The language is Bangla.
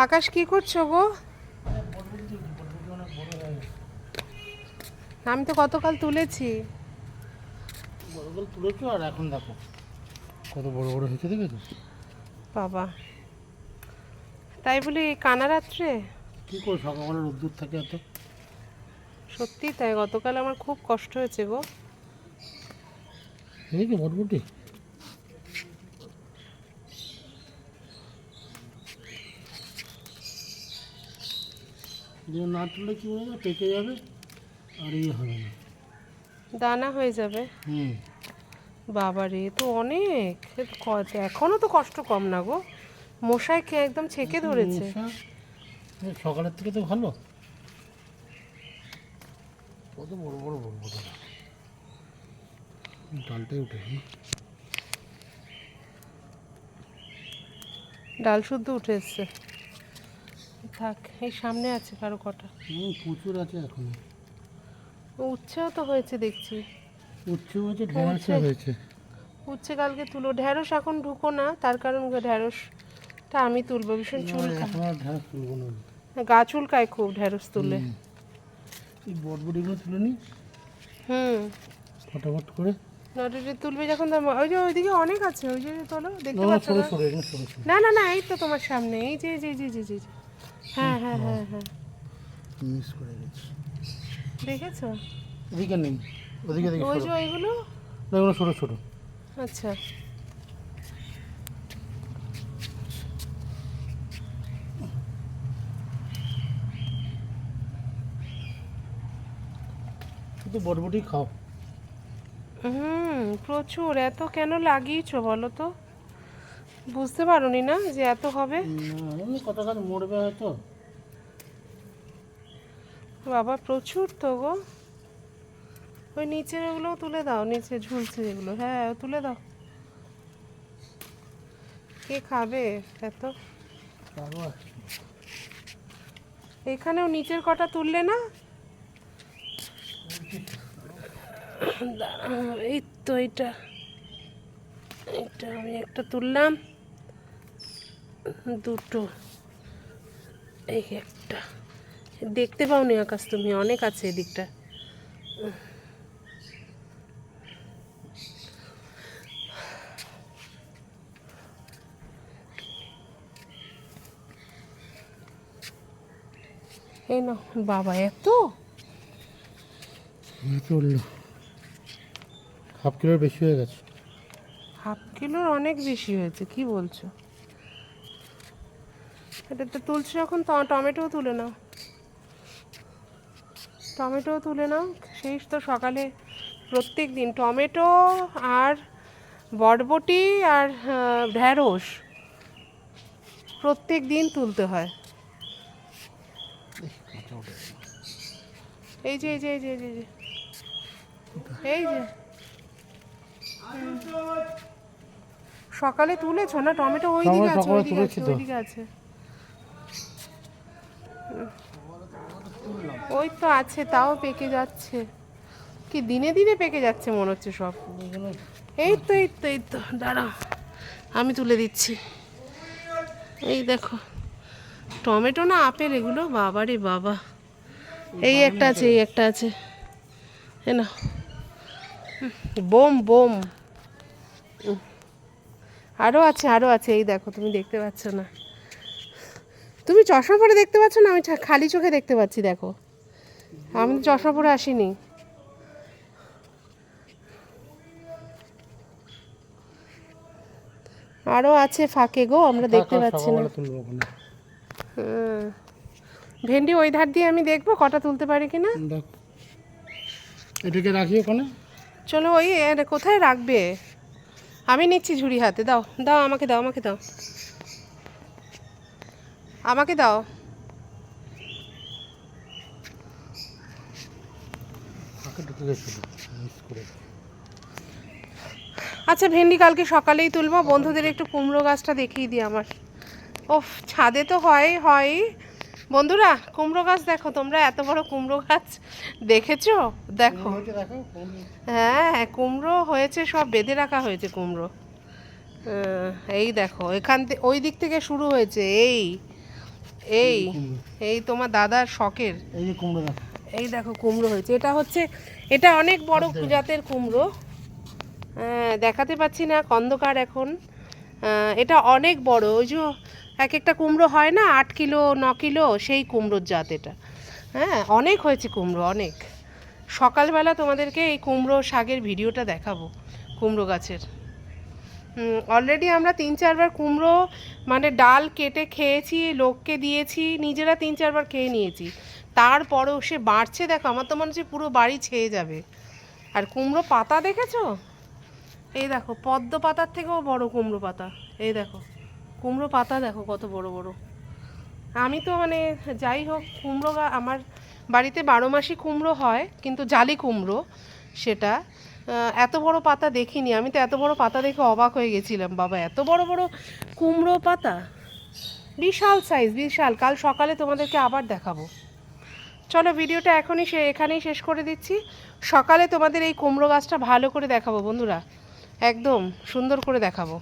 আকাশ কি করছ গো? আমি তো গতকাল তুলেছি। বড়গুলো তুলেছো আর এখন দেখো। কত বড় বড় হয়েছে দেখেছ বাবা। তাই বলি কানা রাত্রে? কী করে সকালবেলা রোদ্দুর থাকে এত। সত্যি তাই গতকাল আমার খুব কষ্ট হয়েছে গো। এই কি বটবটি। যে না তুললে কী হবে পেকে যাবে? আর ইয়ে হবে না। দানা হয়ে যাবে? হুম। বাবা রে তো অনেক। এ তো এখনও তো কষ্ট কম না গো। মশাই খেয়ে একদম ছেকে ধরেছে। সকালের থেকে তো ভালো। কত বড় বড় বড় বড় ডালটাই উঠে ডাল শুদ্ধ উঠে এসছে। থাক এই সামনে আছে কারও কটা। প্রচুর আছে এখন। উচ্ছেও তো হয়েছে দেখছি। উচ্ছে হয়েছে ঢেঁড়সে। হয়েছে। উচ্ছে কালকে তুলো। ঢ্যাঁড়স এখন ঢুকো না তার কারণ ঢ্যাঁড়সটা আমি তুলবো ভীষণ চুল ঢেঁড়স তুলবো না। গা চুলকায় খুব ঢ্যাঁড়স তুললে হুম। এই বটবটিগুলো তুলে নিই হুম। ফটাফট করে। নটরে তুলবে যখন ওই যে ওইদিকে অনেক আছে ওই যে তোলো দেখতে না পাচ্ছ না? না না না এই তো তোমার সামনে এই যে যে যে যে যে। হ্যাঁ হ্যাঁ হ্যাঁ হ্যাঁ। মিস করে গেছি? দেখেছ? এদিকে নেই। ওদিকে দেখি ওই যে ওইগুলো? না, এগুলো ছোটো ছোটো আচ্ছা। শুধু বটবটি খাও। হুম প্রচুর। এত কেন লাগিয়েছো বলো তো? বুঝতে পারোনি না যে এত হবে? কত গাছ মরবে হয়তো। বাবা প্রচুর তো গো। ওই নিচের ওগুলো তুলে দাও নিচে ঝুলছে যেগুলো। হ্যাঁ তুলে দাও। কে খাবে এত? এখানেও নিচের কটা তুললে না? এই তো এটা এটা আমি একটা তুললাম। দুটো। এই একটা। দেখতে পাওনি আকাশ তুমি অনেক আছে এদিকটা এই না বাবা এত? চলল হাফ কিলোর বেশি হয়ে গেছে। হাফ কিলোর অনেক বেশি হয়েছে কি বলছো? এটা তো তুলছো যখন ট- টমেটোও তুলে নাও। টমেটোও তুলে নাও। সেই তো সকালে প্রত্যেক দিন টমেটো আর বটবটি আর ঢ্যাঁড়স প্রত্যেক দিন তুলতে হয়। এই যে এই যে এই যে এই যে, এই যে। সকালে তুলেছো না? টমেটো ওই দিকে আছে ওই দিকে আছে। ওই তো আছে, তাও পেকে যাচ্ছে। কি দিনে দিনে পেকে যাচ্ছে মনে হচ্ছে সব। এই তো এই তো এই তো, দাঁড়াও, আমি তুলে দিচ্ছি। এই দেখো, টমেটো না আপেল, এগুলো বাবা রে বাবা। এই একটা আছে, এই একটা আছে। এ না বোম বোম। আরও আছে আরও আছে, এই দেখো, তুমি দেখতে পাচ্ছ না। তুমি চশমা পরে দেখতে পাচ্ছ না? আমি খালি চোখে দেখতে পাচ্ছি দেখো। আমি তো চশমা পরে আসিনি। আরও আছে ফাঁকে গো আমরা দেখতে পাচ্ছি না। ভেন্ডি ওই ধার দিয়ে আমি দেখব কটা তুলতে পারি কি না দেখ। এটাকে রাখি ওখানে? চলো ওই কোথায় রাখবে? আমি নিচ্ছি ঝুড়ি হাতে দাও দাও আমাকে দাও আমাকে দাও। আমাকে দাও। আচ্ছা ভেন্ডি কালকে সকালেই তুলবো। বন্ধুদের একটু কুমড়ো গাছটা দেখিয়ে দিই আমার। ওফ ছাদে তো হয় হয়। বন্ধুরা কুমড়ো গাছ দেখো তোমরা এত বড় কুমড়ো গাছ দেখেছ? দেখো। হ্যাঁ কুমড়ো হয়েছে সব বেঁধে রাখা হয়েছে কুমড়ো। এই দেখো এখান থেকে ওই দিক থেকে শুরু হয়েছে এই। এই এই তোমার দাদার শখের। এই যে কুমড়ো এই দেখো কুমড়ো হয়েছে। এটা হচ্ছে এটা অনেক বড় জাতের কুমড়ো। হ্যাঁ, দেখাতে পাচ্ছি না অন্ধকার এখন। এটা অনেক বড়। ওই যে এক একটা কুমড়ো হয় না আট কিলো ন কিলো সেই কুমড়োর জাত এটা। হ্যাঁ অনেক হয়েছে কুমড়ো অনেক। সকালবেলা তোমাদেরকে এই কুমড়ো শাকের ভিডিওটা দেখাবো কুমড়ো গাছের। অলরেডি আমরা তিন চারবার কুমড়ো মানে ডাল কেটে খেয়েছি, লোককে দিয়েছি, নিজেরা তিন চারবার খেয়ে নিয়েছি। তারপরেও সে বাড়ছে, দেখো, আমার তো মনে হচ্ছে পুরো বাড়ি ছেয়ে যাবে। আর কুমড়ো পাতা দেখেছ? এই দেখো, পদ্ম পাতার থেকেও বড় কুমড়ো পাতা। এই দেখো, কুমড়ো পাতা দেখো, কত বড় বড়। আমি তো মানে যাই হোক, কুমড়ো আমার বাড়িতে বারো মাসি কুমড়ো হয়, কিন্তু জালি কুমড়ো, সেটা। এত বড় পাতা দেখিনি। আমি তো এত বড় পাতা দেখে অবাক হয়ে গেছিলাম, বাবা। এত বড় বড় কুমড়ো পাতা? বিশাল সাইজ বিশাল। কাল সকালে তোমাদেরকে আবার দেখাবো। চলো, ভিডিওটা এখনই সে এখানেই শেষ করে দিচ্ছি। সকালে তোমাদের এই কুমড়ো গাছটা ভালো করে দেখাবো, বন্ধুরা। একদম সুন্দর করে দেখাবো।